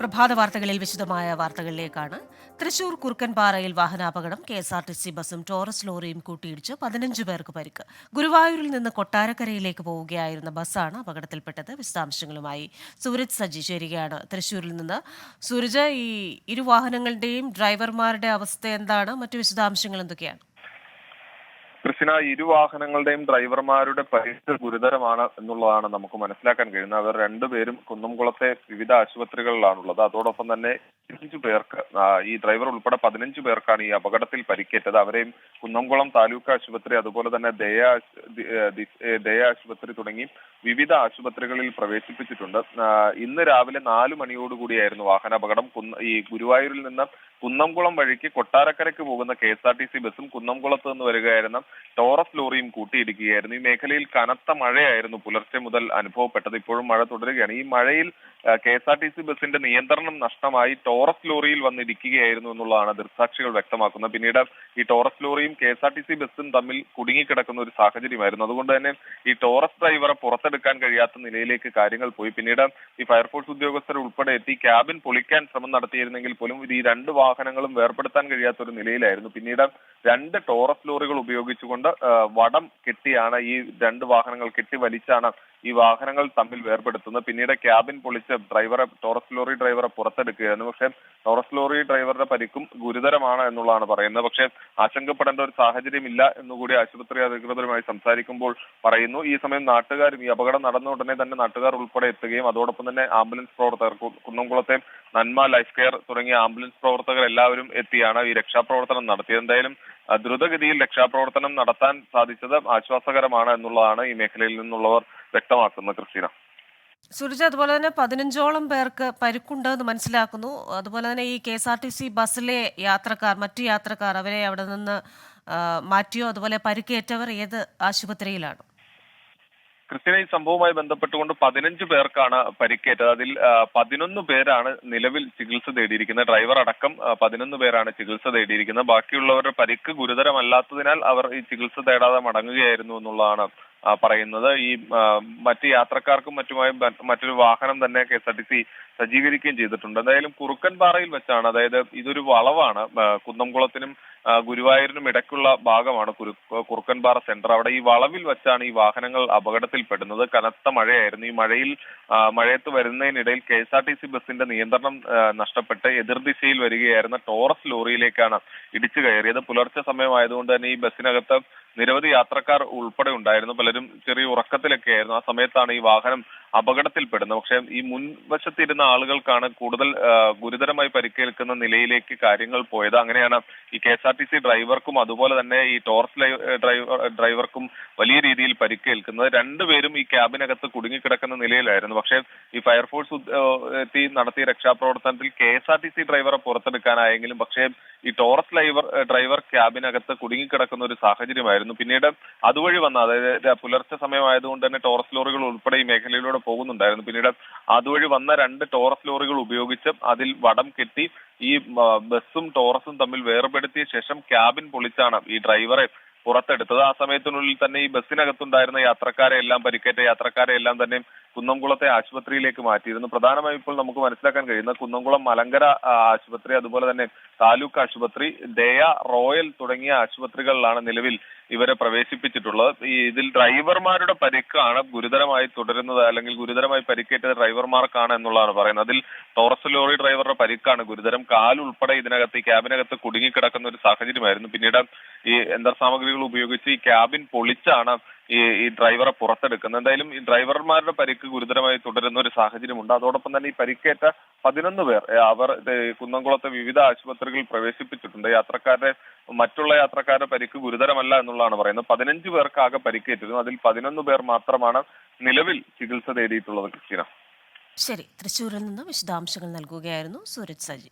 പ്രഭാത വാർത്തകളിൽ വിശദമായ വാർത്തകളിലേക്കാണ്. തൃശൂർ കുറുക്കൻപാറയിൽ വാഹനാപകടം K S R T C ബസും ടോറസ് ലോറിയും കൂട്ടിയിടിച്ച് പതിനഞ്ച് പേർക്ക് പരിക്ക്. ഗുരുവായൂരിൽ നിന്ന് കൊട്ടാരക്കരയിലേക്ക് പോവുകയായിരുന്ന ബസ്സാണ് അപകടത്തിൽപ്പെട്ടത്. വിശദാംശങ്ങളുമായി സൂരജ് സജി ചേരുകയാണ്. തൃശൂരിൽ നിന്ന് സൂരജ് ഈ ഇരു വാഹനങ്ങളുടെയും ഡ്രൈവർമാരുടെ അവസ്ഥ എന്താണ്? മറ്റു വിശദാംശങ്ങൾ എന്തൊക്കെയാണ്? കൃഷ്ണ ഇരു വാഹനങ്ങളുടെയും ഡ്രൈവർമാരുടെ പരിക്ക് ഗുരുതരമാണ് എന്നുള്ളതാണ് നമുക്ക് മനസ്സിലാക്കാൻ കഴിയുന്നത്. അവർ രണ്ടുപേരും കുന്നംകുളത്തെ വിവിധ ആശുപത്രികളിലാണുള്ളത്. അതോടൊപ്പം തന്നെ പേർക്ക് ഈ ഡ്രൈവർ ഉൾപ്പെടെ പതിനഞ്ചു പേർക്കാണ് ഈ അപകടത്തിൽ പരിക്കേറ്റത്. അവരെയും കുന്നംകുളം താലൂക്ക് ആശുപത്രി അതുപോലെ തന്നെ ദയ ദയ ആശുപത്രി തുടങ്ങി വിവിധ ആശുപത്രികളിൽ പ്രവേശിപ്പിച്ചിട്ടുണ്ട്. ഇന്ന് രാവിലെ നാല് മണിയോടുകൂടിയായിരുന്നു വാഹനാപകടം. ഈ ഗുരുവായൂരിൽ നിന്ന് കുന്നംകുളം വഴിക്ക് കൊട്ടാരക്കരയ്ക്ക് പോകുന്ന K S R T C ബസ്സും കുന്നംകുളത്ത് നിന്ന് വരികയായിരുന്ന ടോറസ് ലോറിയും കൂട്ടിയിടിക്കുകയായിരുന്നു. ഈ മേഖലയിൽ കനത്ത മഴയായിരുന്നു പുലർച്ചെ മുതൽ അനുഭവപ്പെട്ടത്. ഇപ്പോഴും മഴ തുടരുകയാണ്. ഈ മഴയിൽ K S R T C ബസിന്റെ നിയന്ത്രണം നഷ്ടമായി ടോറസ് ലോറിയിൽ വന്നിരിക്കുകയായിരുന്നു എന്നുള്ളതാണ് ദൃക്സാക്ഷികൾ വ്യക്തമാക്കുന്നത്. പിന്നീട് ഈ ടോറസ് ലോറിയും K S R T C ബസ്സും തമ്മിൽ കുടുങ്ങിക്കിടക്കുന്ന ഒരു സാഹചര്യമായിരുന്നു. അതുകൊണ്ട് തന്നെ ഈ ടോറസ് ഡ്രൈവറെ പുറത്തെടുക്കാൻ കഴിയാത്ത നിലയിലേക്ക് കാര്യങ്ങൾ പോയി. പിന്നീട് ഈ ഫയർഫോഴ്സ് ഉദ്യോഗസ്ഥർ ഉൾപ്പെടെ എത്തി ക്യാബിൻ പൊളിക്കാൻ ശ്രമം നടത്തിയിരുന്നെങ്കിൽ പോലും ഇത് ഈ രണ്ട് വാഹനങ്ങളും വേർപെടുത്താൻ കഴിയാത്ത ഒരു നിലയിലായിരുന്നു. പിന്നീട് രണ്ട് ടോറസ് ലോറികൾ ഉപയോഗിച്ചുകൊണ്ട് വടം കെട്ടിയാണ് ഈ രണ്ട് വാഹനങ്ങൾ കെട്ടി വലിച്ചാണ് ഈ വാഹനങ്ങൾ തമ്മിൽ വേർപെടുത്തുന്നത്. പിന്നീട് ക്യാബിൻ പൊളിച്ച് ഡ്രൈവറെ ടോറസ് ലോറി ഡ്രൈവറെ പുറത്തെടുക്കുകയായിരുന്നു. പക്ഷേ ടോറസ് ലോറി ഡ്രൈവറുടെ പരിക്കും ഗുരുതരമാണ് എന്നുള്ളതാണ് പറയുന്നത്. പക്ഷേ ആശങ്കപ്പെടേണ്ട ഒരു സാഹചര്യമില്ല എന്നുകൂടി ആശുപത്രി അധികൃതരുമായി സംസാരിക്കുമ്പോൾ പറയുന്നു. ഈ സമയം നാട്ടുകാരും ഈ അപകടം നടന്ന ഉടനെ തന്നെ നാട്ടുകാർ ഉൾപ്പെടെ എത്തുകയും അതോടൊപ്പം തന്നെ ആംബുലൻസ് പ്രവർത്തകർ കുന്നംകുളത്തെ നന്മ ലൈഫ് കെയർ തുടങ്ങിയ ആംബുലൻസ് പ്രവർത്തകർ എല്ലാവരും എത്തിയാണ് ഈ രക്ഷാപ്രവർത്തനം നടത്തിയത്. എന്തായാലും ദ്രുതഗതിയിൽ രക്ഷാപ്രവർത്തനം നടത്താൻ സാധിച്ചത് ആശ്വാസകരമാണ് എന്നുള്ളതാണ് ഈ മേഖലയിൽ നിന്നുള്ളവർ വ്യക്തമാക്കുന്നത് ക്രിസ്റ്റീന. സുരജ അതുപോലെ തന്നെ പതിനഞ്ചോളം പേർക്ക് പരിക്കുണ്ടെന്ന് മനസ്സിലാക്കുന്നു. അതുപോലെ തന്നെ ഈ K S R T C ബസ്സിലെ യാത്രക്കാർ മറ്റു യാത്രക്കാർ അവരെ അവിടെ നിന്ന് മാറ്റിയോ? അതുപോലെ പരിക്കേറ്റവർ ഏത് ആശുപത്രിയിലാണ്? ക്രിസ്ത്യന ഈ സംഭവവുമായി ബന്ധപ്പെട്ടുകൊണ്ട് പതിനഞ്ച് പേർക്കാണ് പരിക്കേറ്റത്. അതിൽ പതിനൊന്ന് പേരാണ് നിലവിൽ ചികിത്സ തേടിയിരിക്കുന്നത്. ഡ്രൈവർ അടക്കം പതിനൊന്ന് പേരാണ് ചികിത്സ തേടിയിരിക്കുന്നത്. ബാക്കിയുള്ളവരുടെ പരിക്ക് ഗുരുതരമല്ലാത്തതിനാൽ അവർ ഈ ചികിത്സ തേടാതെ മടങ്ങുകയായിരുന്നു എന്നുള്ളതാണ് പറയുന്നത്. ഈ മറ്റ് യാത്രക്കാർക്കും മറ്റുമായി മറ്റൊരു വാഹനം തന്നെ K S R T C സജ്ജീകരിക്കുകയും ചെയ്തിട്ടുണ്ട്. എന്തായാലും കുറുക്കൻപാറയിൽ വെച്ചാണ് അതായത് ഇതൊരു വളവാണ് കുന്നംകുളത്തിനും ഗുരുവായൂരിനും ഇടയ്ക്കുള്ള ഭാഗമാണ് കുറുക്കൻപാറ സെന്റർ. അവിടെ ഈ വളവിൽ വെച്ചാണ് ഈ വാഹനങ്ങൾ അപകടത്തിൽപ്പെടുന്നത്. കനത്ത മഴയായിരുന്നു. ഈ മഴയിൽ മഴയത്ത് വരുന്നതിനിടയിൽ K S R T C ബസിന്റെ നിയന്ത്രണം നഷ്ടപ്പെട്ട് എതിർദിശയിൽ വരികയായിരുന്ന ടോറസ് ലോറിയിലേക്കാണ് ഇടിച്ചു കയറിയത്. പുലർച്ചെ സമയമായതുകൊണ്ട് തന്നെ ഈ ബസ്സിനകത്ത് നിരവധി യാത്രക്കാർ ഉൾപ്പെടെ ഉണ്ടായിരുന്നു. പലരും ചെറിയ ഉറക്കത്തിലൊക്കെ ആയിരുന്നു ആ സമയത്താണ് ഈ വാഹനം അപകടത്തിൽപ്പെടുന്നത് പക്ഷേ ഈ മുൻവശത്തിരുന്ന ആളുകൾക്കാണ് കൂടുതൽ ഗുരുതരമായി പരിക്കേൽക്കുന്ന നിലയിലേക്ക് കാര്യങ്ങൾ പോയത്. അങ്ങനെയാണ് ഈ K S R T C ഡ്രൈവർക്കും അതുപോലെ തന്നെ ഈ ടോർച്ച് ഡ്രൈവർ ഡ്രൈവർക്കും വലിയ രീതിയിൽ പരിക്കേൽക്കുന്നത്. രണ്ടുപേരും ഈ ക്യാബിനകത്ത് കുടുങ്ങിക്കിടക്കുന്ന നിലയിലായിരുന്നു. പക്ഷേ ഈ ഫയർഫോഴ്സ് എത്തി നടത്തിയ രക്ഷാപ്രവർത്തനത്തിൽ K S R T C ഡ്രൈവറെ പുറത്തെടുക്കാനായെങ്കിലും പക്ഷേ ഈ ടോറസ് ഡ്രൈവർ ഡ്രൈവർ ക്യാബിനകത്ത് കുടുങ്ങിക്കിടക്കുന്ന ഒരു സാഹചര്യമായിരുന്നു. പിന്നീട് അതുവഴി വന്ന അതായത് പുലർച്ചെ സമയമായതുകൊണ്ട് തന്നെ ടോറസ് ലോറികൾ ഉൾപ്പെടെ ഈ മേഖലയിലൂടെ പോകുന്നുണ്ടായിരുന്നു. പിന്നീട് അതുവഴി വന്ന രണ്ട് ടോറസ് ലോറികൾ ഉപയോഗിച്ച് അതിൽ വടം കെട്ടി ഈ ബസ്സും ടോറസും തമ്മിൽ വേർപെടുത്തിയ ശേഷം ക്യാബിൻ പൊളിച്ചാണ് ഈ ഡ്രൈവറെ പുറത്തെടുത്തത്. ആ സമയത്തിനുള്ളിൽ തന്നെ ഈ ബസ്സിനകത്തുണ്ടായിരുന്ന യാത്രക്കാരെ എല്ലാം പരിക്കേറ്റ യാത്രക്കാരെ എല്ലാം തന്നെ കുന്നംകുളത്തെ ആശുപത്രിയിലേക്ക് മാറ്റിയിരുന്നു. പ്രധാനമായും ഇപ്പോൾ നമുക്ക് മനസ്സിലാക്കാൻ കഴിയുന്ന കുന്നംകുളം മലങ്കര ആശുപത്രി അതുപോലെ തന്നെ താലൂക്ക് ആശുപത്രി ദയ റോയൽ തുടങ്ങിയ ആശുപത്രികളിലാണ് നിലവിൽ ഇവരെ പ്രവേശിപ്പിച്ചിട്ടുള്ളത്. ഈ ഇതിൽ ഡ്രൈവർമാരുടെ പരിക്കാണ് ഗുരുതരമായി തുടരുന്നത് അല്ലെങ്കിൽ ഗുരുതരമായി പരിക്കേറ്റത് ഡ്രൈവർമാർക്കാണ് എന്നുള്ളതാണ് പറയുന്നത്. അതിൽ ടോറസ് ലോറി ഡ്രൈവറുടെ പരിക്കാണ് ഗുരുതരം. കാലുൾപ്പെടെ ഇതിനകത്ത് ക്യാബിനകത്ത് കുടുങ്ങിക്കിടക്കുന്ന ഒരു സാഹചര്യമായിരുന്നു. പിന്നീട് ഈ യന്ത്ര സാമഗ്രികൾ ഉപയോഗിച്ച് ഈ ക്യാബിൻ പൊളിച്ചാണ് ഈ ഈ ഡ്രൈവറെ പുറത്തെടുക്കുന്നത്. എന്തായാലും ഈ ഡ്രൈവർമാരുടെ പരിക്ക് ഗുരുതരമായി തുടരുന്ന ഒരു സാഹചര്യമുണ്ട്. അതോടൊപ്പം തന്നെ ഈ പരിക്കേറ്റ പതിനൊന്ന് പേർ അവർ കുന്നംകുളത്തെ വിവിധ ആശുപത്രികളിൽ പ്രവേശിപ്പിച്ചിട്ടുണ്ട്. യാത്രക്കാരുടെ മറ്റുള്ള യാത്രക്കാരുടെ പരിക്ക് ഗുരുതരമല്ല എന്നുള്ളതാണ് പറയുന്നത്. പതിനഞ്ച് പേർക്ക് ആകെ പരിക്കേറ്റിരുന്നു. അതിൽ പതിനൊന്ന് പേർ മാത്രമാണ് നിലവിൽ ചികിത്സ തേടിയിട്ടുള്ളത് ക്രിസ്റ്റീന ശരി. തൃശ്ശൂരിൽ നിന്ന് വിശദാംശങ്ങൾ നൽകുകയായിരുന്നു സൂരജ് സജി.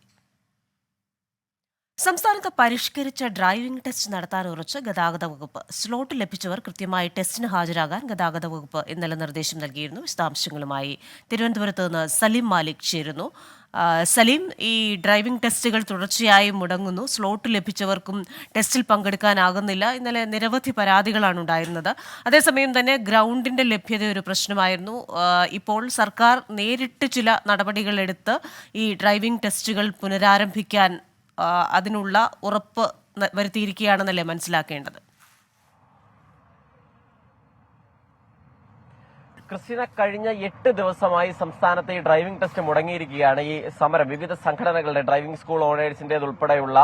സംസ്ഥാനത്ത് പരിഷ്കരിച്ച ഡ്രൈവിംഗ് ടെസ്റ്റ് നടത്താൻ ഉറച്ച് ഗതാഗത വകുപ്പ്. സ്ലോട്ട് ലഭിച്ചവർ കൃത്യമായി ടെസ്റ്റിന് ഹാജരാകാൻ ഗതാഗത വകുപ്പ് ഇന്നലെ നിർദ്ദേശം നൽകിയിരുന്നു. വിശദാംശങ്ങളുമായി തിരുവനന്തപുരത്ത് നിന്ന് സലീം മാലിക് ചേരുന്നു. സലീം ഈ ഡ്രൈവിംഗ് ടെസ്റ്റുകൾ തുടർച്ചയായി മുടങ്ങുന്നു. സ്ലോട്ട് ലഭിച്ചവർക്കും ടെസ്റ്റിൽ പങ്കെടുക്കാനാകുന്നില്ല. ഇന്നലെ നിരവധി പരാതികളാണ് ഉണ്ടായിരുന്നത്. അതേസമയം തന്നെ ഗ്രൗണ്ടിന്റെ ലഭ്യത ഒരു പ്രശ്നമായിരുന്നു. ഇപ്പോൾ സർക്കാർ നേരിട്ട് ചില നടപടികൾ എടുത്ത് ഈ ഡ്രൈവിംഗ് ടെസ്റ്റുകൾ പുനരാരംഭിക്കാൻ അതിനുള്ള ഉറപ്പ് വരുത്തിയിരിക്കുകയാണെന്നല്ലേ മനസ്സിലാക്കേണ്ടത്? ക്രിസ്ത്യന കഴിഞ്ഞ എട്ട് ദിവസമായി സംസ്ഥാനത്തെ ഈ ഡ്രൈവിംഗ് ടെസ്റ്റ് മുടങ്ങിയിരിക്കുകയാണ്. ഈ സമരം വിവിധ സംഘടനകളുടെ ഡ്രൈവിംഗ് സ്കൂൾ ഓണേഴ്സിന്റെ ഉൾപ്പെടെയുള്ള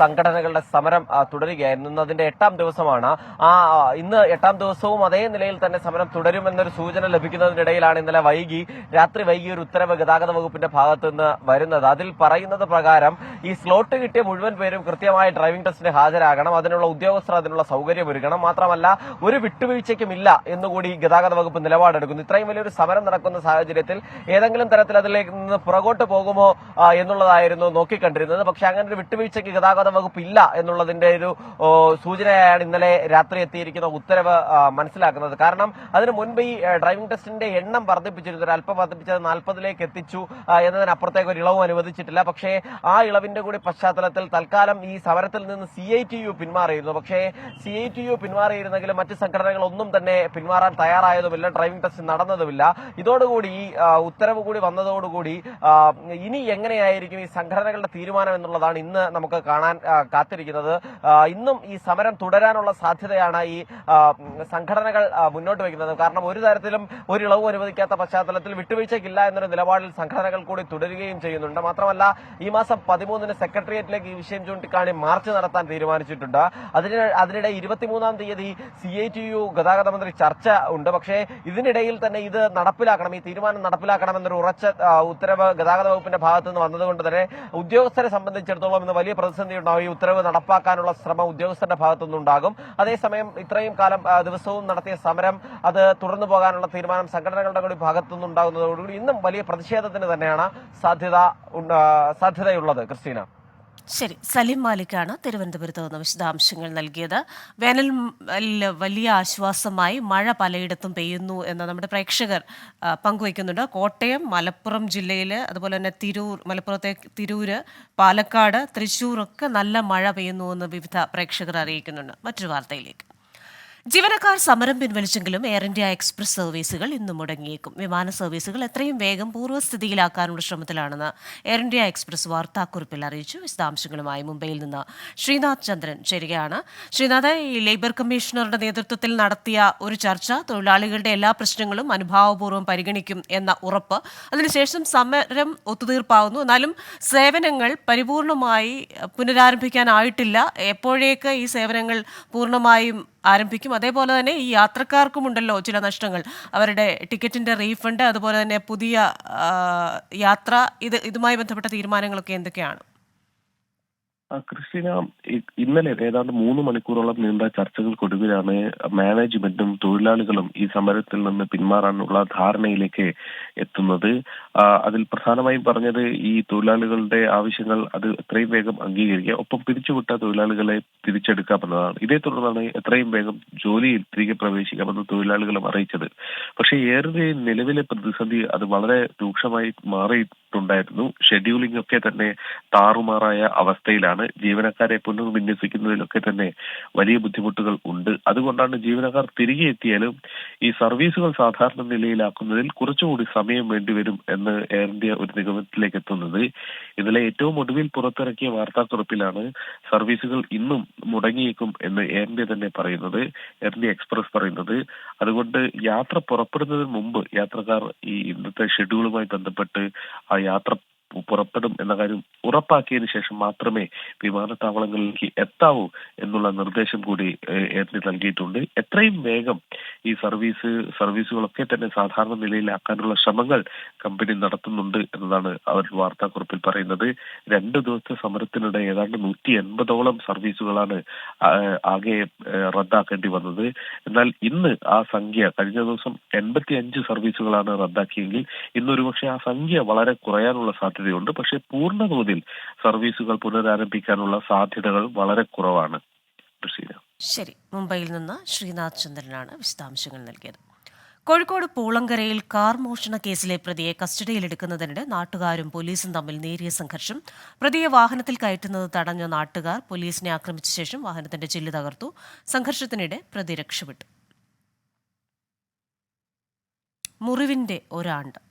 സംഘടനകളുടെ സമരം തുടരുകയായിരുന്നു. ഇന്ന് അതിന്റെ എട്ടാം ദിവസമാണ്. ആ ഇന്ന് എട്ടാം ദിവസവും അതേ നിലയിൽ തന്നെ സമരം തുടരുമെന്നൊരു സൂചന ലഭിക്കുന്നതിനിടയിലാണ് ഇന്നലെ വൈകി രാത്രി വൈകി ഒരു ഉത്തരവ് ഗതാഗത വകുപ്പിന്റെ ഭാഗത്ത് നിന്ന് വരുന്നത്. അതിൽ പറയുന്നത് പ്രകാരം ഈ സ്ലോട്ട് കിട്ടിയ മുഴുവൻ പേരും കൃത്യമായ ഡ്രൈവിംഗ് ടെസ്റ്റിന് ഹാജരാകണം. അതിനുള്ള ഉദ്യോഗസ്ഥർ അതിനുള്ള സൗകര്യമൊരുക്കണം മാത്രമല്ല ഒരു വിട്ടുവീഴ്ചയ്ക്കും ഇല്ല എന്നുകൂടി ഗതാഗത വകുപ്പ് നിലപാടെടുക്കുന്നു ഇത്രയും വലിയൊരു സമരം നടക്കുന്ന സാഹചര്യത്തിൽ ഏതെങ്കിലും തരത്തിൽ അതിലേക്ക് നിന്ന് പുറകോട്ട് പോകുമോ എന്നുള്ളതായിരുന്നു നോക്കിക്കണ്ടിരുന്നത്. പക്ഷെ അങ്ങനെ ഒരു വിട്ടുവീഴ്ചയ്ക്ക് ഗതാഗത വകുപ്പ് ഇല്ല എന്നുള്ളതിന്റെ ഒരു സൂചനയാണ് ഇന്നലെ രാത്രി എത്തിയിരിക്കുന്ന ഉത്തരവ് മനസ്സിലാക്കുന്നത്. കാരണം അതിനു മുൻപ് ഈ ഡ്രൈവിംഗ് ടെസ്റ്റിന്റെ എണ്ണം വർദ്ധിപ്പിച്ചിരുന്നു. ഒരു അല്പം വർദ്ധിപ്പിച്ചത് നാൽപ്പതിലേക്ക് എത്തിച്ചു എന്നതിനപ്പുറത്തേക്ക് ഒരു ഇളവും അനുവദിച്ചിട്ടില്ല. പക്ഷേ ആ ഇളവിന്റെ കൂടി പശ്ചാത്തലത്തിൽ തൽക്കാലം ഈ സമരത്തിൽ നിന്ന് സി ഐ ടി യു പിന്മാറിയിരുന്നു. പക്ഷേ സി ഐ ടി യു പിന്മാറിയിരുന്നെങ്കിലും മറ്റ് സംഘടനകൾ ഒന്നും തന്നെ പിന്മാറാൻ തയ്യാറായതുമില്ല. Driving test നടന്നതുമില്ല. ഇതോടുകൂടി ഉത്തരവ് കൂടി വന്നതോടുകൂടി ഇനി എങ്ങനെയായിരിക്കും ഈ സംഘടനകളുടെ തീരുമാനം എന്നുള്ളതാണ് ഇന്ന് നമുക്ക് കാണാൻ കാത്തിരിക്കുന്നത്. ഇന്നും ഈ സമരം തുടരാനുള്ള സാധ്യതയാണ് ഈ സംഘടനകൾ മുന്നോട്ട് വയ്ക്കുന്നത്. കാരണം ഒരു തരത്തിലും ഒരു ഇളവ് അനുവദിക്കാത്ത പശ്ചാത്തലത്തിൽ വിട്ടുവീഴ്ചയ്ക്കില്ല എന്നൊരു നിലപാടിൽ സംഘടനകൾ കൂടി തുടരുകയും ചെയ്യുന്നുണ്ട്. മാത്രമല്ല ഈ മാസം പതിമൂന്നിന് സെക്രട്ടേറിയറ്റിലേക്ക് ഈ വിഷയം ചൂണ്ടിക്കാണി മാർച്ച് നടത്താൻ തീരുമാനിച്ചിട്ടുണ്ട്. അതിന് അതിനിടെ ഇരുപത്തിമൂന്നാം തീയതി സി ഐ ടി യു ഗതാഗത മന്ത്രി ചർച്ച ഉണ്ട്. പക്ഷേ ഇതിനിടയിൽ തന്നെ ഇത് നടപ്പിലാക്കണം ഈ തീരുമാനം നടപ്പിലാക്കണം എന്നൊരു ഉറച്ച ഉത്തരവ് ഗതാഗത വകുപ്പിന്റെ ഭാഗത്ത് നിന്ന് വന്നതുകൊണ്ട് തന്നെ ഉദ്യോഗസ്ഥരെ സംബന്ധിച്ചിടത്തോളം ഇന്ന് വലിയ പ്രതിസന്ധി ഉണ്ടാവും. ഈ ഉത്തരവ് നടപ്പാക്കാനുള്ള ശ്രമം ഉദ്യോഗസ്ഥരുടെ ഭാഗത്തുനിന്നുണ്ടാകും അതേസമയം ഇത്രയും കാലം ദിവസവും നടത്തിയ സമരം അത് തുടർന്നു പോകാനുള്ള തീരുമാനം സംഘടനകളുടെ കൂടി ഭാഗത്തുനിന്നുണ്ടാകുന്നതോടുകൂടി ഇന്നും വലിയ പ്രതിഷേധത്തിന് തന്നെയാണ് സാധ്യത സാധ്യതയുള്ളത്. ക്രിസ്റ്റീന. ശരി. സലീം മാലിക്കാണ് തിരുവനന്തപുരത്ത് നിന്ന് വിശദാംശങ്ങൾ നൽകിയത്. വേനൽ വലിയ ആശ്വാസമായി മഴ പലയിടത്തും പെയ്യുന്നു എന്ന് നമ്മുടെ പ്രേക്ഷകർ പങ്കുവയ്ക്കുന്നുണ്ട്. കോട്ടയം മലപ്പുറം ജില്ലയിൽ അതുപോലെ തന്നെ തിരൂർ മലപ്പുറത്തെ തിരൂര് പാലക്കാട് തൃശ്ശൂർ ഒക്കെ നല്ല മഴ പെയ്യുന്നു എന്ന് വിവിധ പ്രേക്ഷകർ അറിയിക്കുന്നുണ്ട്. മറ്റൊരു വാർത്തയിലേക്ക്. ജീവനക്കാർ സമരം പിൻവലിച്ചെങ്കിലും എയർ ഇന്ത്യ എക്സ്പ്രസ് സർവീസുകൾ ഇന്ന് മുടങ്ങിയേക്കും. വിമാന സർവീസുകൾ എത്രയും വേഗം പൂർവസ്ഥിതിയിലാക്കാനുള്ള ശ്രമത്തിലാണെന്ന് എയർ ഇന്ത്യ എക്സ്പ്രസ് വാർത്താക്കുറിപ്പിൽ അറിയിച്ചു. വിശദാംശങ്ങളുമായി മുംബൈയിൽ നിന്ന് ശ്രീനാഥ് ചന്ദ്രൻ ചേരുകയാണ്. ശ്രീനാഥ് ഈ ലേബർ കമ്മീഷണറുടെ നേതൃത്വത്തിൽ നടത്തിയ ഒരു ചർച്ച തൊഴിലാളികളുടെ എല്ലാ പ്രശ്നങ്ങളും അനുഭാവപൂർവം പരിഗണിക്കും എന്ന ഉറപ്പ്. അതിനുശേഷം സമരം ഒത്തുതീർപ്പാവുന്നു. എന്നാലും സേവനങ്ങൾ പരിപൂർണമായി പുനരാരംഭിക്കാനായിട്ടില്ല. എപ്പോഴേക്ക് ഈ സേവനങ്ങൾ പൂർണമായും ആരംഭിക്കും. അതേപോലെ തന്നെ ഈ യാത്രക്കാർക്കും ഉണ്ടല്ലോ ചില നഷ്ടങ്ങൾ. അവരുടെ ടിക്കറ്റിന്റെ റീഫണ്ട് അതുപോലെ തന്നെ പുതിയ യാത്ര ഇത് ഇതുമായി ബന്ധപ്പെട്ട തീരുമാനങ്ങളൊക്കെ എന്തൊക്കെയാണ്? ക്രിസ്റ്റീന ഇന്നലെ ഏതാണ്ട് മൂന്ന് മണിക്കൂറോളം നീണ്ട ചർച്ചകൾക്കൊടുവിലാണ് മാനേജ്മെന്റും തൊഴിലാളികളും ഈ സമരത്തിൽ നിന്ന് പിന്മാറാനുള്ള ധാരണയിലേക്ക് എത്തുന്നത്. അതിൽ പ്രധാനമായും പറഞ്ഞത് ഈ തൊഴിലാളികളുടെ ആവശ്യങ്ങൾ അത് എത്രയും വേഗം അംഗീകരിക്കുക ഒപ്പം പിരിച്ചുവിട്ട തൊഴിലാളികളെ തിരിച്ചെടുക്കാമെന്നതാണ്. ഇതേ തുടർന്നാണ് എത്രയും വേഗം ജോലിയിൽ തിരികെ പ്രവേശിക്കാമെന്ന് തൊഴിലാളികളും അറിയിച്ചത്. പക്ഷേ ഏറെ നിലവിലെ പ്രതിസന്ധി അത് വളരെ രൂക്ഷമായി മാറിയിട്ടുണ്ടായിരുന്നു. ഷെഡ്യൂളിംഗ് ഒക്കെ തന്നെ താറുമാറായ അവസ്ഥയിലാണ്. ജീവനക്കാരെ പുനർവിന്യസിക്കുന്നതിലൊക്കെ തന്നെ വലിയ ബുദ്ധിമുട്ടുകൾ ഉണ്ട്. അതുകൊണ്ടാണ് ജീവനക്കാർ തിരികെ എത്തിയാലും ഈ സർവീസുകൾ സാധാരണ നിലയിലാക്കുന്നതിൽ കുറച്ചുകൂടി സമയം വേണ്ടിവരും എന്ന് എയർ ഇന്ത്യ ഒരു നിഗമനത്തിലേക്ക് എത്തുന്നത്. ഇന്നലെ ഏറ്റവും ഒടുവിൽ പുറത്തിറക്കിയ വാർത്താക്കുറിപ്പിലാണ് സർവീസുകൾ ഇന്നും മുടങ്ങിയേക്കും എന്ന് എയർ ഇന്ത്യ തന്നെ പറയുന്നത്. എയർ ഇന്ത്യ എക്സ്പ്രസ് പറയുന്നത്. അതുകൊണ്ട് യാത്ര പുറപ്പെടുന്നതിന് മുമ്പ് യാത്രക്കാർ ഈ ഇന്നത്തെ ഷെഡ്യൂളുമായി ബന്ധപ്പെട്ട് ആ യാത്ര പുറപ്പെടും എന്ന കാര്യം ഉറപ്പാക്കിയതിനു ശേഷം മാത്രമേ വിമാനത്താവളങ്ങളിലേക്ക് എത്താവൂ എന്നുള്ള നിർദ്ദേശം കൂടി എയർലി നൽകിയിട്ടുണ്ട്. എത്രയും വേഗം ഈ സർവീസ് സർവീസുകളൊക്കെ തന്നെ സാധാരണ നിലയിലാക്കാനുള്ള ശ്രമങ്ങൾ കമ്പനി നടത്തുന്നുണ്ട് എന്നതാണ് അവർ വാർത്താക്കുറിപ്പിൽ പറയുന്നത്. രണ്ട് ദിവസത്തെ സമരത്തിനിടെ ഏതാണ്ട് നൂറ്റി എൺപതോളം സർവീസുകളാണ് ആകെ റദ്ദാക്കേണ്ടി വന്നത്. എന്നാൽ ഇന്ന് ആ സംഖ്യ കഴിഞ്ഞ ദിവസം എൺപത്തി അഞ്ച് സർവീസുകളാണ് റദ്ദാക്കിയെങ്കിൽ ഇന്ന് ഒരുപക്ഷെ ആ സംഖ്യ വളരെ കുറയാനുള്ള സാധ്യതയുണ്ട്. പക്ഷേ പൂർണതോതിൽ സർവീസുകൾ പുനരാരംഭിക്കാനുള്ള സാധ്യതകൾ വളരെ കുറവാണ്. ശരി. മുംബൈയിൽ നിന്ന് ശ്രീനാഥ് ചന്ദ്രനാണ് വിശദാംശങ്ങൾ നൽകിയത്. കോഴിക്കോട് പൂളങ്കരയിൽ കാർ മോഷണ കേസിലെ പ്രതിയെ കസ്റ്റഡിയിലെടുക്കുന്നതിനിടെ നാട്ടുകാരും പോലീസും തമ്മിൽ നേരിയ സംഘർഷം. പ്രതിയെ വാഹനത്തിൽ കയറ്റുന്നത് തടഞ്ഞ നാട്ടുകാർ പോലീസിനെ ആക്രമിച്ച ശേഷം വാഹനത്തിന്റെ ചില്ല് തകർത്തു. സംഘർഷത്തിനിടെ പ്രതി രക്ഷപ്പെട്ടു. മുറിവിന്റെ ഒരാണ്ട്.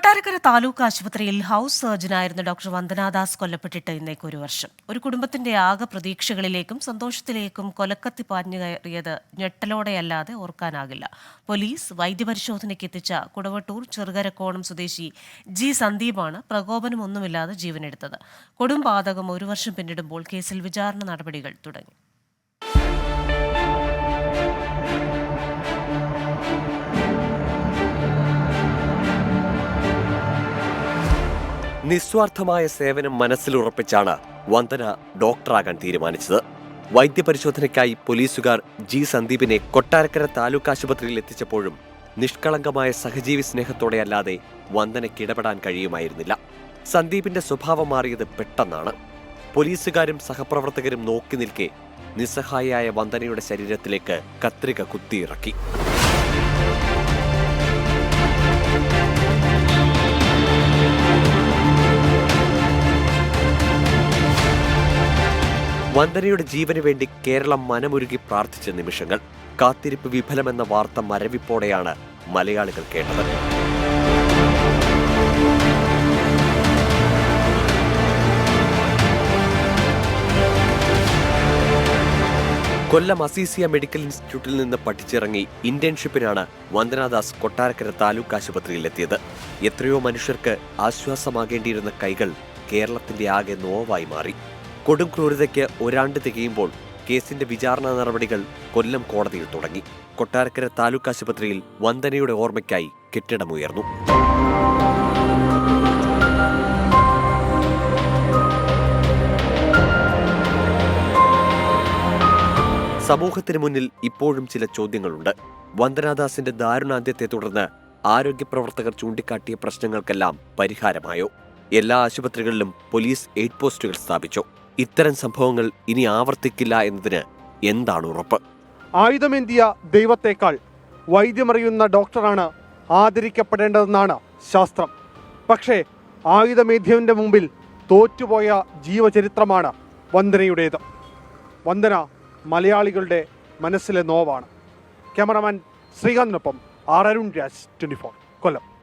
കൊട്ടാരക്കര താലൂക്ക് ആശുപത്രിയിൽ ഹൗസ് സർജനായിരുന്ന ഡോക്ടർ വന്ദനാദാസ് കൊല്ലപ്പെട്ടിട്ട് ഇന്നേക്ക് ഒരു വർഷം. ഒരു കുടുംബത്തിന്റെ ആകെ പ്രതീക്ഷകളിലേക്കും സന്തോഷത്തിലേക്കും കൊലക്കത്തി പാഞ്ഞു കയറിയത് ഞെട്ടലോടെയല്ലാതെ ഓർക്കാനാകില്ല. പോലീസ് വൈദ്യപരിശോധനയ്ക്ക് എത്തിച്ച കുടവട്ടൂർ ചെറുകരക്കോണം സ്വദേശി ജി സന്ദീപാണ് പ്രകോപനമൊന്നുമില്ലാതെ ജീവനെടുത്തത്. കൊടും പാതകം ഒരു വർഷം പിന്നിടുമ്പോൾ കേസിൽ വിചാരണ നടപടികൾ തുടങ്ങി. നിസ്വാർത്ഥമായ സേവനം മനസ്സിലുറപ്പിച്ചാണ് വന്ദന ഡോക്ടറാകാൻ തീരുമാനിച്ചത്. വൈദ്യപരിശോധനയ്ക്കായി പോലീസുകാർ ജി സന്ദീപിനെ കൊട്ടാരക്കര താലൂക്ക് ആശുപത്രിയിൽ എത്തിച്ചപ്പോഴും നിഷ്കളങ്കമായ സഹജീവി സ്നേഹത്തോടെയല്ലാതെ വന്ദനയ്ക്ക് ഇടപെടാൻ കഴിയുമായിരുന്നില്ല. സന്ദീപിന്റെ സ്വഭാവം മാറിയത് പെട്ടെന്നാണ്. പോലീസുകാരും സഹപ്രവർത്തകരും നോക്കി നിൽക്കെ നിസ്സഹായയായ വന്ദനയുടെ ശരീരത്തിലേക്ക് കത്രിക കുത്തിയിറക്കി. വന്ദനയുടെ ജീവന് വേണ്ടി കേരളം മനമുരുകി പ്രാർത്ഥിച്ച നിമിഷങ്ങൾ. കാത്തിരിപ്പ് വിഫലമെന്ന വാർത്ത മരവിപ്പോടെയാണ് മലയാളികൾ കേട്ടത്. കൊല്ലം അസീസിയ മെഡിക്കൽ ഇൻസ്റ്റിറ്റ്യൂട്ടിൽ നിന്ന് പഠിച്ചിറങ്ങി ഇന്റേൺഷിപ്പിനാണ് വന്ദനാദാസ് കൊട്ടാരക്കര താലൂക്ക് ആശുപത്രിയിൽ എത്തിയത്. എത്രയോ മനുഷ്യർക്ക് ആശ്വാസമാകേണ്ടിയിരുന്ന കൈകൾ കേരളത്തിന്റെ ആകെ നോവായി മാറി. കൊടും ക്രൂരതയ്ക്ക് ഒരാണ്ട് തികയുമ്പോൾ കേസിന്റെ വിചാരണ നടപടികൾ കൊല്ലം കോടതിയിൽ തുടങ്ങി. കൊട്ടാരക്കര താലൂക്ക് ആശുപത്രിയിൽ വന്ദനയുടെ ഓർമ്മയ്ക്കായി കെട്ടിടമുയർന്നു. സമൂഹത്തിന് മുന്നിൽ ഇപ്പോഴും ചില ചോദ്യങ്ങളുണ്ട്. വന്ദനാദാസിന്റെ ദാരുണാന്ത്യത്തെ തുടർന്ന് ആരോഗ്യ പ്രവർത്തകർ ചൂണ്ടിക്കാട്ടിയ പ്രശ്നങ്ങൾക്കെല്ലാം പരിഹാരമായോ? എല്ലാ ആശുപത്രികളിലും പോലീസ് എയ്ഡ് പോസ്റ്റുകൾ സ്ഥാപിച്ചോ. ഇത്തരം സംഭവങ്ങൾ ഇനി ആവർത്തിക്കില്ല എന്നതിന് എന്താണ് ഉറപ്പ്? ആയുധമേന്തിയ ദൈവത്തേക്കാൾ വൈദ്യമറിയുന്ന ഡോക്ടറാണ് ആദരിക്കപ്പെടേണ്ടതെന്നാണ് ശാസ്ത്രം. പക്ഷേ ആയുധമേധ്യവിന്റെ മുമ്പിൽ തോറ്റുപോയ ജീവചരിത്രമാണ് വന്ദനയുടേത്. വന്ദന മലയാളികളുടെ മനസ്സിലെ നോവാണ്. Cameraman ശ്രീകാന്തിനൊപ്പം R Arun Raj twenty four. Kollam.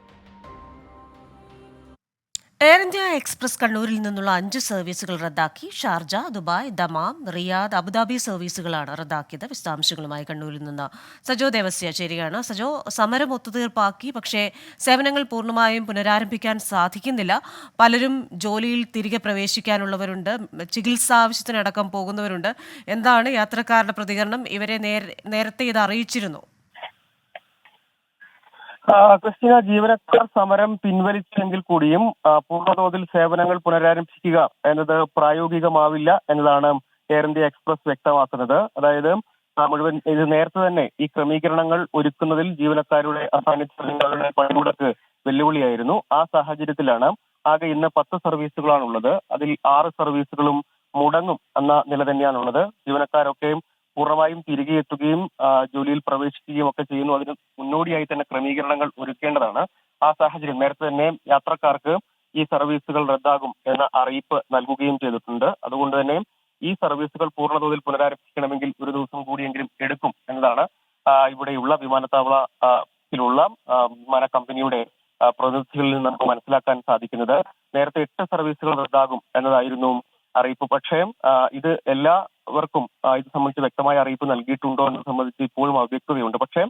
Air India Express കണ്ണൂരിൽ നിന്നുള്ള അഞ്ച് സർവീസുകൾ റദ്ദാക്കി. Sharjah Dubai Dammam Riyadh Abu Dhabi സർവീസുകളാണ് റദ്ദാക്കിയത്. വിശദാംശങ്ങളുമായി കണ്ണൂരിൽ നിന്ന് സജോ ദേവസ്യ ചേരുകയാണ്. സജോ സമരം ഒത്തുതീർപ്പാക്കി പക്ഷേ സേവനങ്ങൾ പൂർണമായും പുനരാരംഭിക്കാൻ സാധിക്കുന്നില്ല. പലരും ജോലിയിൽ തിരികെ പ്രവേശിക്കാനുള്ളവരുണ്ട് ചികിത്സാ ആവശ്യത്തിനടക്കം പോകുന്നവരുണ്ട്. എന്താണ് യാത്രക്കാരുടെ പ്രതികരണം? ഇവരെ നേര- നേരത്തെ ഇത് അറിയിച്ചിരുന്നു. ക്രിസ്ത്യന ജീവനക്കാർ സമരം പിൻവലിച്ചെങ്കിൽ കൂടിയും പൂർണതോതിൽ സേവനങ്ങൾ പുനരാരംഭിക്കുക എന്നത് പ്രായോഗികമാവില്ല എന്നതാണ് എയർ ഇന്ത്യ എക്സ്പ്രസ് വ്യക്തമാക്കുന്നത്. അതായത് മുഴുവൻ ഇത് നേരത്തെ തന്നെ ഈ ക്രമീകരണങ്ങൾ ഒരുക്കുന്നതിൽ ജീവനക്കാരുടെ അസാന്നിധ്യങ്ങളുടെ പണിമുടക്ക് വെല്ലുവിളിയായിരുന്നു. ആ സാഹചര്യത്തിലാണ് ആകെ ഇന്ന് പത്ത് സർവീസുകളാണുള്ളത്. അതിൽ ആറ് സർവീസുകളും മുടങ്ങും എന്ന നില തന്നെയാണുള്ളത്. ജീവനക്കാരൊക്കെ പൂർണമായും തിരികെ എത്തുകയും ജോലിയിൽ പ്രവേശിക്കുകയും ഒക്കെ ചെയ്യുന്നു. അതിന് മുന്നോടിയായി തന്നെ ക്രമീകരണങ്ങൾ ഒരുക്കേണ്ടതാണ്. ആ സാഹചര്യം നേരത്തെ തന്നെ യാത്രക്കാർക്ക് ഈ സർവീസുകൾ റദ്ദാകും എന്ന അറിയിപ്പ് നൽകുകയും ചെയ്തിട്ടുണ്ട്. അതുകൊണ്ട് തന്നെ ഈ സർവീസുകൾ പൂർണതോതിൽ പുനരാരംഭിക്കണമെങ്കിൽ ഒരു ദിവസം കൂടിയെങ്കിലും എടുക്കും എന്നതാണ് ഇവിടെയുള്ള വിമാനത്താവളത്തിലുള്ള വിമാന കമ്പനിയുടെ പ്രതിനിധികളിൽ നിന്ന് നമുക്ക് മനസ്സിലാക്കാൻ സാധിക്കുന്നത്. നേരത്തെ എട്ട് സർവീസുകൾ റദ്ദാകും എന്നതായിരുന്നു അറിയിപ്പ്. പക്ഷേ ഇത് എല്ലാവർക്കും ഇത് സംബന്ധിച്ച് വ്യക്തമായ അറിയിപ്പ് നൽകിയിട്ടുണ്ടോ എന്നത് സംബന്ധിച്ച് ഇപ്പോഴും അവ്യക്തതയുണ്ട്. പക്ഷേ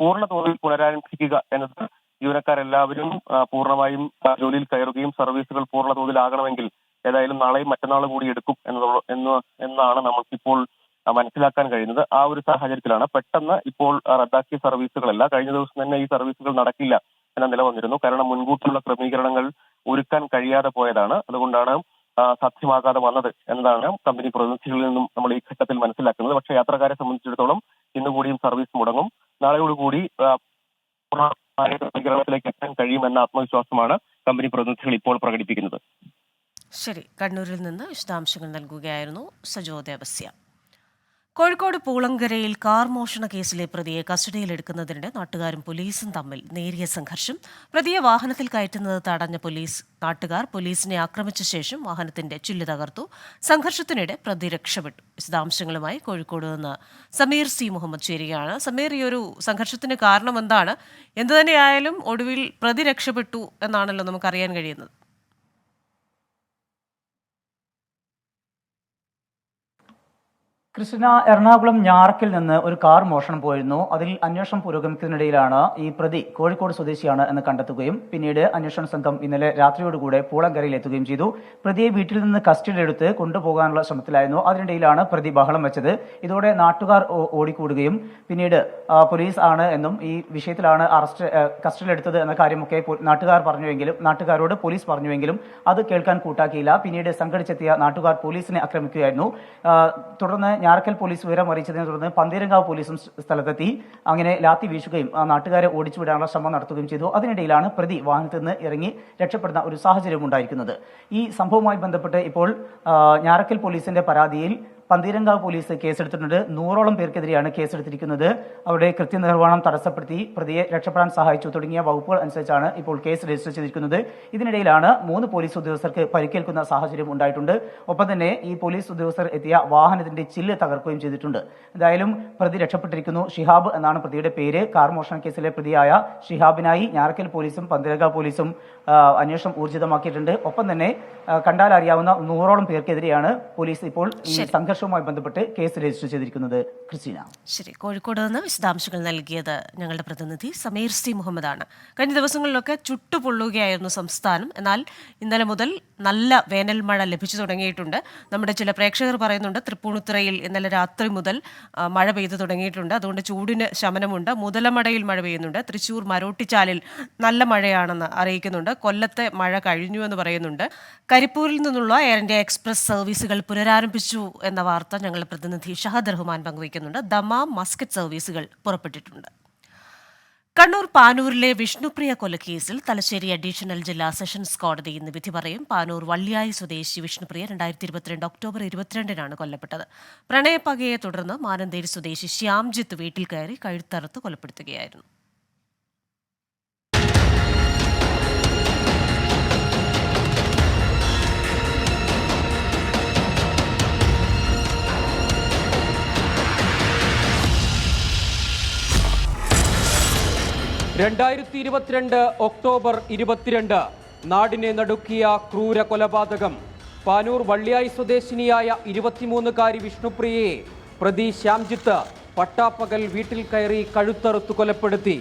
പൂർണ തോതിൽ പുനരാരംഭിക്കുക എന്നത് ജീവനക്കാരെല്ലാവരും പൂർണമായും ജോലിയിൽ കയറുകയും സർവീസുകൾ പൂർണ തോതിലാകണമെങ്കിൽ ഏതായാലും നാളെയും മറ്റന്നാൾ കൂടി എടുക്കും എന്നുള്ള എന്ന് എന്നാണ് നമുക്കിപ്പോൾ മനസ്സിലാക്കാൻ കഴിയുന്നത്. ആ ഒരു സാഹചര്യത്തിലാണ് പെട്ടെന്ന് ഇപ്പോൾ റദ്ദാക്കിയ സർവീസുകളല്ല. കഴിഞ്ഞ ദിവസം തന്നെ ഈ സർവീസുകൾ നടക്കില്ല എന്ന നില വന്നിരുന്നു. കാരണം മുൻകൂട്ടിയുള്ള ക്രമീകരണങ്ങൾ ഒരുക്കാൻ കഴിയാതെ പോയതാണ്. അതുകൊണ്ടാണ് സാധ്യമാകാതെ വന്നത് എന്നതാണ് കമ്പനി പ്രതിനിധികളിൽ നിന്നും നമ്മൾ ഈ ഘട്ടത്തിൽ മനസ്സിലാക്കുന്നത്. പക്ഷെ യാത്രക്കാരെ സംബന്ധിച്ചിടത്തോളം ഇന്ന് കൂടിയും സർവീസ് മുടങ്ങും. നാളെയോടുകൂടി ക്രമീകരണത്തിലേക്ക് എത്താൻ കഴിയുമെന്ന ആത്മവിശ്വാസമാണ് കമ്പനി പ്രതിനിധികൾ ഇപ്പോൾ പ്രകടിപ്പിക്കുന്നത്. ശരി. കണ്ണൂരിൽ നിന്ന് വിശദാംശങ്ങൾ നൽകുകയായിരുന്നു സജോ കോഴിക്കോട് പൂളങ്കരയിൽ കാർ മോഷണ കേസിലെ പ്രതിയെ കസ്റ്റഡിയിലെടുക്കുന്നതിനിടെ നാട്ടുകാരും പോലീസും തമ്മിൽ നേരിയ സംഘർഷം. പ്രതിയെ വാഹനത്തിൽ കയറ്റുന്നത് തടഞ്ഞ പോലീസ് നാട്ടുകാർ പോലീസിനെ ആക്രമിച്ച ശേഷം വാഹനത്തിന്റെ ചില്ല് തകർത്തു. സംഘർഷത്തിനിടെ പ്രതി രക്ഷപ്പെട്ടു. വിശദാംശങ്ങളുമായി കോഴിക്കോട് നിന്ന് സമീർ സി മുഹമ്മദ് ചേരുകയാണ്. സമീർ ഈ ഒരു സംഘർഷത്തിന് കാരണം എന്താണ് എന്തുതന്നെയായാലും ഒടുവിൽ പ്രതി രക്ഷപ്പെട്ടു എന്നാണല്ലോ നമുക്കറിയാൻ കഴിയുന്നത്. കൃഷ്ണ എറണാകുളം ഞാറക്കിൽ നിന്ന് ഒരു കാർ മോഷണം പോയിരുന്നു. അതിൽ അന്വേഷണം പുരോഗമിക്കുന്നതിനിടയിലാണ് ഈ പ്രതി കോഴിക്കോട് സ്വദേശിയാണ് എന്ന് കണ്ടെത്തുകയും പിന്നീട് അന്വേഷണ സംഘം ഇന്നലെ രാത്രിയോടുകൂടെ പൂളങ്കരയിൽ എത്തുകയും ചെയ്തു. പ്രതിയെ വീട്ടിൽ നിന്ന് കസ്റ്റഡി എടുത്ത് കൊണ്ടുപോകാനുള്ള ശ്രമത്തിലായിരുന്നു. അതിനിടയിലാണ് പ്രതി ബഹളം വെച്ചത്. ഇതോടെ നാട്ടുകാർ ഓടിക്കൂടുകയും പിന്നീട് പോലീസ് ആണ് എന്നും ഈ വിഷയത്തിലാണ് അറസ്റ്റ് കസ്റ്റഡി കസ്റ്റഡിയിലെടുത്തത് എന്ന കാര്യമൊക്കെ നാട്ടുകാർ പറഞ്ഞുവെങ്കിലും നാട്ടുകാരോട് പോലീസ് പറഞ്ഞുവെങ്കിലും അത് കേൾക്കാൻ കൂട്ടാക്കിയില്ല. പിന്നീട് സംഘടിച്ചെത്തിയ നാട്ടുകാർ പോലീസിനെ ആക്രമിക്കുകയായിരുന്നു. തുടർന്ന് ഞാറക്കൽ പോലീസ് വിവരം അറിയിച്ചതിനെ തുടർന്ന് പന്തീരങ്കാവ് പോലീസും സ്ഥലത്തെത്തി. അങ്ങനെ ലാത്തി വീശുകയും നാട്ടുകാരെ ഓടിച്ചുവിടാനുള്ള ശ്രമം നടത്തുകയും ചെയ്തു. അതിനിടയിലാണ് പ്രതി വാഹനത്തിൽ നിന്ന് ഇറങ്ങി രക്ഷപ്പെടുന്ന ഒരു സാഹചര്യം ഉണ്ടായിരിക്കുന്നത്. ഈ സംഭവവുമായി ബന്ധപ്പെട്ട് ഇപ്പോൾ ഞാറക്കൽ പോലീസിന്റെ പരാതിയിൽ പന്തീരങ്കാവ് പോലീസ് കേസെടുത്തിട്ടുണ്ട്. നൂറോളം പേർക്കെതിരെയാണ് കേസെടുത്തിരിക്കുന്നത്. അവരുടെ കൃത്യനിർവഹണം തടസ്സപ്പെടുത്തി പ്രതിയെ രക്ഷപ്പെടാൻ സഹായിച്ചു. തുടങ്ങിയ വകുപ്പുകൾ അനുസരിച്ചാണ് ഇപ്പോൾ കേസ് രജിസ്റ്റർ ചെയ്തിരിക്കുന്നത്. ഇതിനിടയിലാണ് മൂന്ന് പോലീസ് ഉദ്യോഗസ്ഥർക്ക് പരിക്കേൽക്കുന്ന സാഹചര്യം ഉണ്ടായിട്ടുണ്ട്. ഒപ്പം തന്നെ ഈ പോലീസ് ഉദ്യോഗസ്ഥർ എത്തിയ വാഹനത്തിന്റെ ചില്ല് തകർക്കുകയും ചെയ്തിട്ടുണ്ട്. എന്തായാലും പ്രതി രക്ഷപ്പെട്ടിരിക്കുന്നു. ഷിഹാബ് എന്നാണ് പ്രതിയുടെ പേര്. കാർ മോഷണ കേസിലെ പ്രതിയായ ഷിഹാബിനായി ഞാറക്കൽ പോലീസും പന്തീരങ്കാവ് പോലീസും അന്വേഷണം ഊർജിതമാക്കിയിട്ടുണ്ട്. ഒപ്പം തന്നെ കണ്ടാൽ അറിയാവുന്ന നൂറോളം പേർക്കെതിരെയാണ് പോലീസ് ഇപ്പോൾ ഈ സംഘർഷവുമായി ബന്ധപ്പെട്ട് കേസ് രജിസ്റ്റർ ചെയ്തിരിക്കുന്നത് ക്രിസ്റ്റീന. ശരി. കോഴിക്കോട് നിന്ന് വിശദാംശങ്ങൾ നൽകിയത് ഞങ്ങളുടെ പ്രതിനിധി സമീർ സി മുഹമ്മദാണ്. കഴിഞ്ഞ ദിവസങ്ങളിലൊക്കെ ചുട്ടുപൊള്ളുകയായിരുന്നു സംസ്ഥാനം. എന്നാൽ ഇന്നലെ മുതൽ നല്ല വേനൽ മഴ ലഭിച്ചു തുടങ്ങിയിട്ടുണ്ട്. നമ്മുടെ ചില പ്രേക്ഷകർ പറയുന്നുണ്ട് തൃപ്പൂണിത്തുറയിൽ ഇന്നലെ രാത്രി മുതൽ മഴ പെയ്തു തുടങ്ങിയിട്ടുണ്ട്. അതുകൊണ്ട് ചൂടിന് ശമനമുണ്ട്. മുതലമടയിൽ മഴ പെയ്യുന്നുണ്ട്. തൃശൂർ മരോട്ടിച്ചാലിൽ നല്ല മഴയാണെന്ന് അറിയിക്കുന്നുണ്ട്. കൊല്ലത്തെ മഴ കഴിഞ്ഞു എന്ന് പറയുന്നുണ്ട്. കരിപ്പൂരിൽ നിന്നുള്ള എയർ ഇന്ത്യ എക്സ്പ്രസ് സർവീസുകൾ പുനരാരംഭിച്ചു എന്ന വാർത്ത ഞങ്ങളുടെ പ്രതിനിധി ഷഹദ് റഹ്മാൻ പങ്കുവയ്ക്കുന്നുണ്ട്. ദമാം മസ്കറ്റ് സർവീസുകൾ പുറപ്പെട്ടിട്ടുണ്ട്. കണ്ണൂർ പാനൂരിലെ വിഷ്ണുപ്രിയ കൊലക്കേസിൽ തലശ്ശേരി അഡീഷണൽ ജില്ലാ സെഷൻസ് കോടതി ഇന്ന് വിധി പറയും. പാനൂർ വള്ളിയായി സ്വദേശി വിഷ്ണുപ്രിയ രണ്ടായിരത്തി ഇരുപത്തിരണ്ട് ഒക്ടോബർ ഇരുപത്തിരണ്ടിനാണ് കൊല്ലപ്പെട്ടത്. പ്രണയപ്പകയെ തുടർന്ന് മാനന്തേരി സ്വദേശി ശ്യാംജിത്ത് വീട്ടിൽ കയറി കഴുത്തറുത്ത് കൊലപ്പെടുത്തുകയായിരുന്നു. രണ്ടായിരത്തി ഇരുപത്തിരണ്ട് ഒക്ടോബർ ഇരുപത്തിരണ്ട് നാടിനെ നടുക്കിയ ക്രൂര കൊലപാതകം. പാനൂർ വള്ളിയായി സ്വദേശിനിയായ ഇരുപത്തിമൂന്നുകാരി വിഷ്ണുപ്രിയയെ പ്രതി ശ്യാംജിത്ത് പട്ടാപ്പകൽ വീട്ടിൽ കയറി കഴുത്തറുത്തു കൊലപ്പെടുത്തി.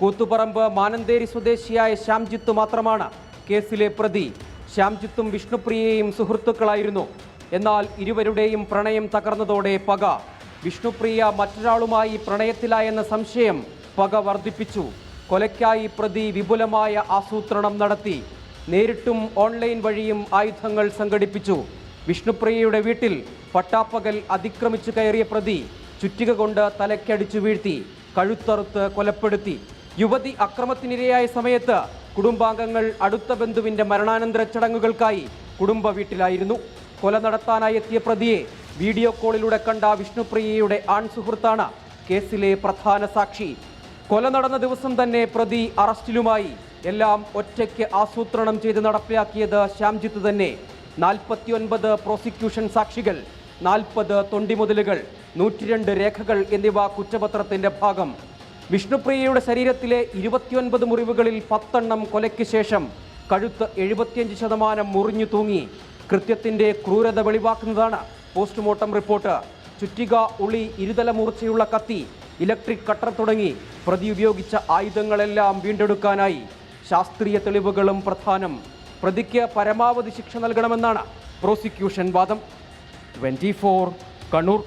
കൂത്തുപറമ്പ് മാനന്തേരി സ്വദേശിയായ ശ്യാംജിത്ത് മാത്രമാണ് കേസിലെ പ്രതി. ശ്യാംജിത്തും വിഷ്ണുപ്രിയയും സുഹൃത്തുക്കളായിരുന്നു. എന്നാൽ ഇരുവരുടെയും പ്രണയം തകർന്നതോടെ പക. വിഷ്ണുപ്രിയ മറ്റൊരാളുമായി പ്രണയത്തിലായെന്ന സംശയം പക വർദ്ധിപ്പിച്ചു. കൊലയ്ക്കായി പ്രതി വിപുലമായ ആസൂത്രണം നടത്തി. നേരിട്ടും ഓൺലൈൻ വഴിയും ആയുധങ്ങൾ സംഘടിപ്പിച്ചു. വിഷ്ണുപ്രിയയുടെ വീട്ടിൽ പട്ടാപ്പകൽ അതിക്രമിച്ചു കയറിയ പ്രതി ചുറ്റിക കൊണ്ട് തലക്കടിച്ചു വീഴ്ത്തി കഴുത്തറുത്ത് കൊലപ്പെടുത്തി. യുവതി അക്രമത്തിനിരയായ സമയത്ത് കുടുംബാംഗങ്ങൾ അടുത്ത ബന്ധുവിന്റെ മരണാനന്തര ചടങ്ങുകൾക്കായി കുടുംബ വീട്ടിലായിരുന്നു. കൊല നടത്താനായി എത്തിയ പ്രതിയെ വീഡിയോ കോളിലൂടെ കണ്ട വിഷ്ണുപ്രിയയുടെ ആൺ സുഹൃത്താണ് കേസിലെ പ്രധാന സാക്ഷി കൊല നടന്ന ദിവസം തന്നെ പ്രതി അറസ്റ്റിലുമായി. എല്ലാം ഒറ്റയ്ക്ക് ആസൂത്രണം ചെയ്ത് നടപ്പിലാക്കിയത് ശ്യാംജിത്ത് തന്നെ. നാൽപ്പത്തിയൊൻപത് പ്രോസിക്യൂഷൻ സാക്ഷികൾ നാൽപ്പത് തൊണ്ടിമുതലുകൾ നൂറ്റിരണ്ട് രേഖകൾ എന്നിവ കുറ്റപത്രത്തിന്റെ ഭാഗം. വിഷ്ണുപ്രിയയുടെ ശരീരത്തിലെ ഇരുപത്തിയൊൻപത് മുറിവുകളിൽ പത്തെണ്ണം കൊലയ്ക്ക് ശേഷം കഴുത്ത് എഴുപത്തിയഞ്ച് ശതമാനം മുറിഞ്ഞു തൂങ്ങി. കൃത്യത്തിന്റെ ക്രൂരത വെളിവാക്കുന്നതാണ് പോസ്റ്റ്മോർട്ടം റിപ്പോർട്ട്. ചുറ്റിക ഉളി ഇരുതല മൂർച്ചയുള്ള കത്തി ഇലക്ട്രിക് കട്ടർ തുടങ്ങി പ്രതി ഉപയോഗിച്ച ആയുധങ്ങളെല്ലാം വീണ്ടെടുക്കാനായി ശാസ്ത്രീയ തെളിവുകളും പ്രധാനം. പ്രതിക്ക് പരമാവധി ശിക്ഷ നൽകണമെന്നാണ് പ്രോസിക്യൂഷൻ വാദം. ട്വന്റി കണ്ണൂർ.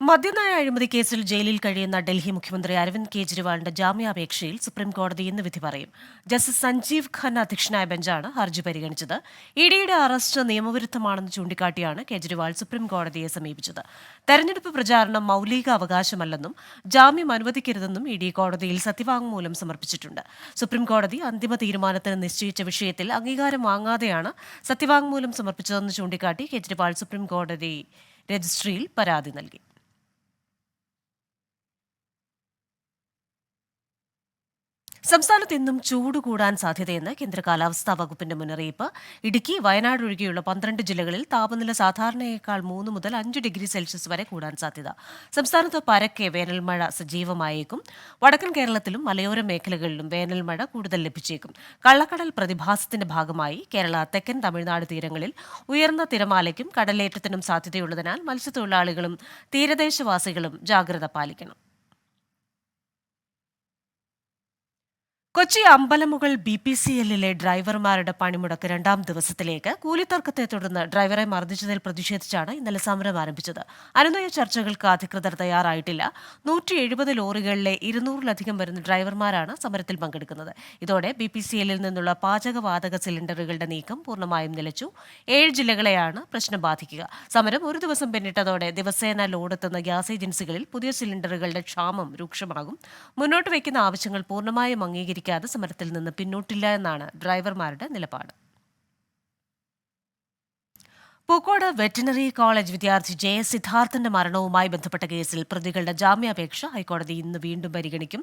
മദ്യനയ അഴിമതി കേസിൽ ജയിലിൽ കഴിയുന്ന ഡൽഹി മുഖ്യമന്ത്രി അരവിന്ദ് കെജ്രിവാളിന്റെ ജാമ്യാപേക്ഷയിൽ സുപ്രീംകോടതി ഇന്ന് വിധി പറയും. ജസ്റ്റിസ് സഞ്ജീവ് ഖന്ന അധ്യക്ഷനായ ബെഞ്ചാണ് ഹർജി പരിഗണിച്ചത്. ഇഡിയുടെ അറസ്റ്റ് നിയമവിരുദ്ധമാണെന്ന് ചൂണ്ടിക്കാട്ടിയാണ് കെജ്രിവാൾ സുപ്രീംകോടതിയെ സമീപിച്ചത്. തെരഞ്ഞെടുപ്പ് പ്രചാരണം മൌലിക അവകാശമല്ലെന്നും ജാമ്യം അനുവദിക്കരുതെന്നും ഇ ഡി കോടതിയിൽ സത്യവാങ്മൂലം സമർപ്പിച്ചിട്ടുണ്ട്. സുപ്രീംകോടതി അന്തിമ തീരുമാനത്തിന് നിശ്ചയിച്ച വിഷയത്തിൽ അംഗീകാരം വാങ്ങാതെയാണ് സത്യവാങ്മൂലം സമർപ്പിച്ചതെന്ന് ചൂണ്ടിക്കാട്ടി കെജ്രിവാൾ സുപ്രീംകോടതി രജിസ്ട്രിയിൽ പരാതി നൽകി. സംസ്ഥാനത്ത് ഇന്നും ചൂട് കൂടാൻ സാധ്യതയെന്ന് കേന്ദ്ര കാലാവസ്ഥാ വകുപ്പിന്റെ മുന്നറിയിപ്പ്. ഇടുക്കി വയനാട് ഒഴികെയുള്ള പന്ത്രണ്ട് ജില്ലകളിൽ താപനില സാധാരണയേക്കാൾ മൂന്ന് മുതൽ അഞ്ച് ഡിഗ്രി സെൽഷ്യസ് വരെ കൂടാൻ സാധ്യത. സംസ്ഥാനത്ത് പരക്കെ വേനൽമഴ സജീവമായേക്കും. വടക്കൻ കേരളത്തിലും മലയോര മേഖലകളിലും വേനൽമഴ കൂടുതൽ ലഭിച്ചേക്കും. കള്ളക്കടൽ പ്രതിഭാസത്തിന്റെ ഭാഗമായി കേരള തെക്കൻ തമിഴ്നാട് തീരങ്ങളിൽ ഉയർന്ന തിരമാലയ്ക്കും കടലേറ്റത്തിനും സാധ്യതയുള്ളതിനാൽ മത്സ്യത്തൊഴിലാളികളും തീരദേശവാസികളും ജാഗ്രത പാലിക്കണം. Kochi Ambalamugal B P C എല്ലിലെ ഡ്രൈവർമാരുടെ പണിമുടക്ക് രണ്ടാം ദിവസത്തിലേക്ക് കൂലിത്തർക്കത്തെ തുടർന്ന് ഡ്രൈവറെ മർദ്ദിച്ചതിൽ പ്രതിഷേധിച്ചാണ് ഇന്നലെ സമരം ആരംഭിച്ചത്. അനുനയ ചർച്ചകൾക്ക് അധികൃതർ തയ്യാറായിട്ടില്ല. നൂറ്റി എഴുപത് ലോറികളിലെ ഇരുന്നൂറിലധികം വരുന്ന ഡ്രൈവർമാരാണ് സമരത്തിൽ പങ്കെടുക്കുന്നത്. ഇതോടെ ബി പി സി എല്ലിൽ നിന്നുള്ള പാചകവാതക സിലിണ്ടറുകളുടെ നീക്കം പൂർണമായും നിലച്ചു. ഏഴ് ജില്ലകളെയാണ് പ്രശ്നം ബാധിക്കുക. സമരം ഒരു ദിവസം പിന്നിട്ടതോടെ ദിവസേന ലോഡെത്തുന്ന ഗ്യാസ് ഏജൻസികളിൽ പുതിയ സിലിണ്ടറുകളുടെ ക്ഷാമം രൂക്ഷമാകും. മുന്നോട്ട് വയ്ക്കുന്ന ആവശ്യങ്ങൾ പൂർണമായും അംഗീകരിക്കാതെ സമരത്തിൽ നിന്ന് പിന്നോട്ടില്ല എന്നാണ് ഡ്രൈവർമാരുടെ നിലപാട്. പൂക്കോട് വെറ്റിനറി കോളേജ് വിദ്യാർത്ഥി ജെ എസ് സിദ്ധാർത്ഥന്റെ മരണവുമായി ബന്ധപ്പെട്ട കേസിൽ പ്രതികളുടെ ജാമ്യാപേക്ഷ ഹൈക്കോടതി ഇന്ന് വീണ്ടും പരിഗണിക്കും.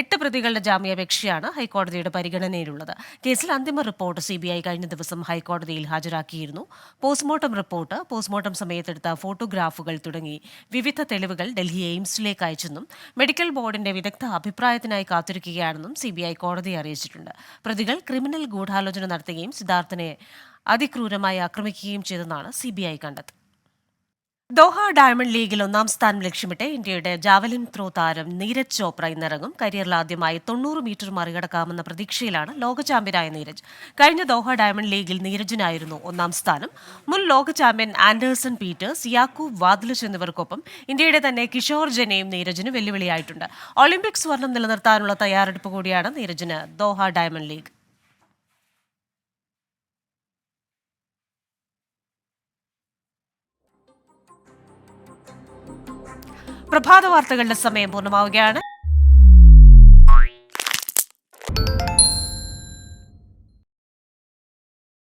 എട്ട് പ്രതികളുടെ ജാമ്യാപേക്ഷയാണ് ഹൈക്കോടതിയുടെ പരിഗണനയിലുള്ളത്. കേസിൽ അന്തിമ റിപ്പോർട്ട് സിബിഐ കഴിഞ്ഞ ദിവസം ഹൈക്കോടതിയിൽ ഹാജരാക്കിയിരുന്നു. പോസ്റ്റ്മോർട്ടം റിപ്പോർട്ട് പോസ്റ്റ്മോർട്ടം സമയത്തെടുത്ത ഫോട്ടോഗ്രാഫുകൾ തുടങ്ങി. വിവിധ തെളിവുകൾ ഡൽഹി എയിംസിലേക്ക് അയച്ചെന്നും മെഡിക്കൽ ബോർഡിന്റെ വിദഗ്ധ അഭിപ്രായത്തിനായി കാത്തിരിക്കുകയാണെന്നും സിബിഐ കോടതിയെ അറിയിച്ചിട്ടുണ്ട്. പ്രതികൾ ക്രിമിനൽ ഗൂഢാലോചന നടത്തുകയും സിദ്ധാർത്ഥനെ അതിക്രൂരമായി ആക്രമിക്കുകയും ചെയ്തെന്നാണ് സി ബി ഐ കണ്ടത് ദോഹ ഡയമണ്ട് ലീഗിൽ ഒന്നാം സ്ഥാനം ലക്ഷ്യമിട്ട് ഇന്ത്യയുടെ ജാവലിൻ ത്രോ താരം നീരജ് ചോപ്ര ഇന്നിറങ്ങും. കരിയറിൽ ആദ്യമായി തൊണ്ണൂറ് മീറ്റർ മറികടക്കാമെന്ന പ്രതീക്ഷയിലാണ് ലോക ചാമ്പ്യനായ നീരജ്. കഴിഞ്ഞ ദോഹ ഡയമണ്ട് ലീഗിൽ നീരജിനായിരുന്നു ഒന്നാം സ്ഥാനം. മുൻ ലോക champion Anderson Peters Jakub Vadlejch എന്നിവർക്കൊപ്പം ഇന്ത്യയുടെ തന്നെ കിഷോർ ജനയും നീരജിന് വെല്ലുവിളിയായിട്ടുണ്ട്. ഒളിമ്പിക്സ് സ്വർണം നിലനിർത്താനുള്ള തയ്യാറെടുപ്പ് കൂടിയാണ് നീരജിന് ദോഹ ഡയമണ്ട് ലീഗ്. പ്രഭാത വാർത്തകളുടെ സമയം പൂർണമാവുകയാണ്.